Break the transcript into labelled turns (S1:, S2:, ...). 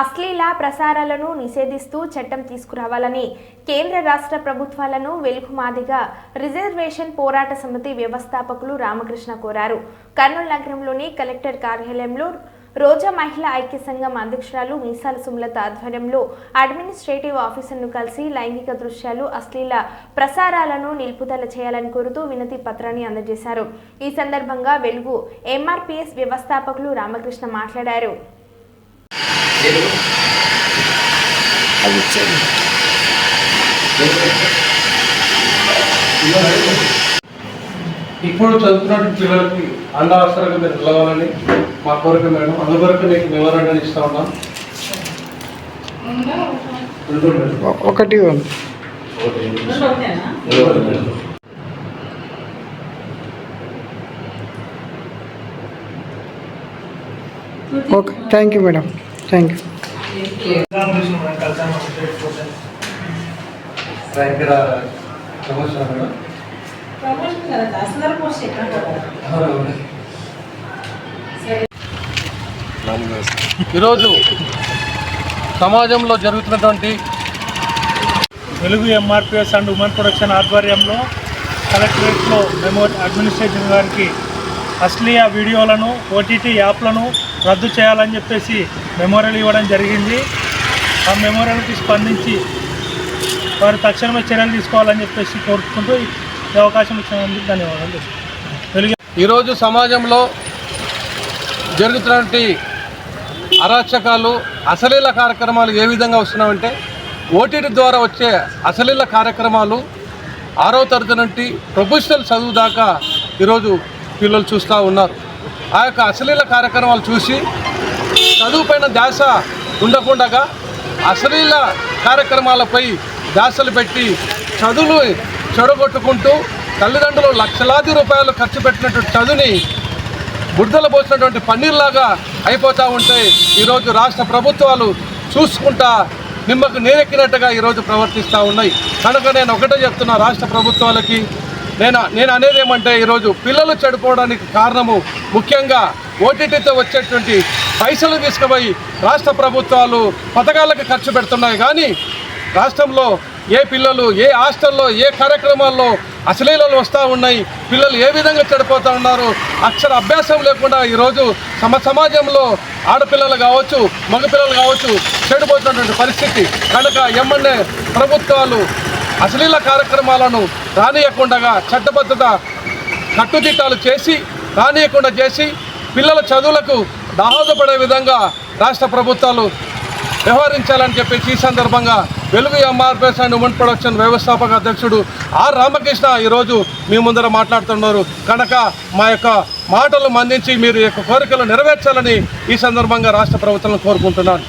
S1: అశ్లీల ప్రసారాలను నిషేధిస్తూ చట్టం తీసుకురావాలని కేంద్ర రాష్ట్ర ప్రభుత్వాలను వెలుగుమాదిగా రిజర్వేషన్ పోరాట సమితి వ్యవస్థాపకులు రామకృష్ణ కోరారు. కర్నూలు నగరంలోని కలెక్టర్ కార్యాలయంలో రోజా మహిళా ఐక్య సంఘం అధ్యక్షురాలు మీసాల సుమలత ఆధ్వర్యంలో అడ్మినిస్ట్రేటివ్ ఆఫీసర్ను కలిసి లైంగిక దృశ్యాలు అశ్లీల ప్రసారాలను నిలుపుదల చేయాలని కోరుతూ వినతి పత్రాన్ని అందజేశారు. ఈ సందర్భంగా వెలుగు ఎంఆర్పిఎస్ వ్యవస్థాపకులు రామకృష్ణ మాట్లాడారు.
S2: అది ఇచ్చేది
S3: ఇప్పుడు చదువుతున్నటువంటి పిల్లలకి అండావసరంగా మీరు నిలవాలని మా కోరిక మేడం అందువరకు మీకు నివారణ ఇస్తా ఉన్నాం.
S2: ఒకటి. Okay thank you madam thank you.
S3: ఈరోజు సమాజంలో జరుగుతున్నటువంటి
S4: వెలుగు ఎంఆర్పిఎస్ అండ్ ఉమెన్ ప్రొడక్షన్ ఆధ్వర్యంలో కలెక్టరేట్లో మెమోరీ అడ్మినిస్ట్రేషన్ గారికి అశ్లీయ వీడియోలను ఓటీటీ యాప్లను రద్దు చేయాలని చెప్పేసి మెమోరియల్ ఇవ్వడం జరిగింది. ఆ మెమోరియల్కి స్పందించి వారు తక్షణమే చర్యలు తీసుకోవాలని చెప్పేసి కోరుకుంటూ ఈ అవకాశం ఇచ్చినందుకు ధన్యవాదాలు తెలుగు
S3: ఈరోజు సమాజంలో జరుగుతున్నటువంటి అరాచకాలు అసలీల కార్యక్రమాలు ఏ విధంగా వస్తున్నామంటే ఓటీటీ ద్వారా వచ్చే అసలీల కార్యక్రమాలు ఆరో తరగతి నుండి ప్రొఫెషనల్ చదువు దాకా ఈరోజు పిల్లలు చూస్తూ ఉన్నారు. ఆ యొక్క అశ్లీల కార్యక్రమాలు చూసి చదువుపైన ధ్యాస ఉండకుండగా అశ్లీల కార్యక్రమాలపై ధ్యాసలు పెట్టి చదువులు చెడగొట్టుకుంటూ తల్లిదండ్రులు లక్షలాది రూపాయలు ఖర్చు పెట్టినటువంటి చదువుని బుడదల పోసినటువంటి పన్నీర్లాగా అయిపోతూ ఉంటే ఈరోజు రాష్ట్ర ప్రభుత్వాలు చూసుకుంటా నిమ్మకు నేరెక్కినట్టుగా ఈరోజు ప్రవర్తిస్తూ ఉన్నాయి. కనుక నేను ఒకటే చెప్తున్నా రాష్ట్ర ప్రభుత్వాలకి నేను నేను అనేది ఏమంటే ఈరోజు పిల్లలు చెడిపోవడానికి కారణము ముఖ్యంగా ఓటీటీతో వచ్చేటువంటి పైసలు తీసుకుపోయి రాష్ట్ర ప్రభుత్వాలు పథకాలకు ఖర్చు పెడుతున్నాయి. కానీ రాష్ట్రంలో ఏ పిల్లలు ఏ హాస్టల్లో ఏ కార్యక్రమాల్లో అశ్లీలలు వస్తూ ఉన్నాయి పిల్లలు ఏ విధంగా చెడిపోతూ ఉన్నారు అక్షర అభ్యాసం లేకుండా ఈరోజు సమ సమాజంలో ఆడపిల్లలు కావచ్చు మగపిల్లలు కావచ్చు చెడిపోతున్నటువంటి పరిస్థితి. కనుక ఎమ్మెల్యే ప్రభుత్వాలు అశ్లీల కార్యక్రమాలను రానియకుండా చట్టబద్ధత కట్టుదిట్టాలు చేసి రానియకుండా చేసి పిల్లల చదువులకు దాహోదపడే విధంగా రాష్ట్ర ప్రభుత్వాలు వ్యవహరించాలని చెప్పేసి ఈ సందర్భంగా వెలుగు ఎంఆర్పిఎస్ అండ్ ఉమెన్ ప్రొడక్షన్ వ్యవస్థాపక అధ్యక్షుడు ఆర్ రామకృష్ణ ఈరోజు మీ ముందర మాట్లాడుతున్నారు. కనుక మా యొక్క మాటలు మందించి మీరు యొక్క కోరికలు నెరవేర్చాలని ఈ సందర్భంగా రాష్ట్ర ప్రభుత్వం కోరుకుంటున్నాను.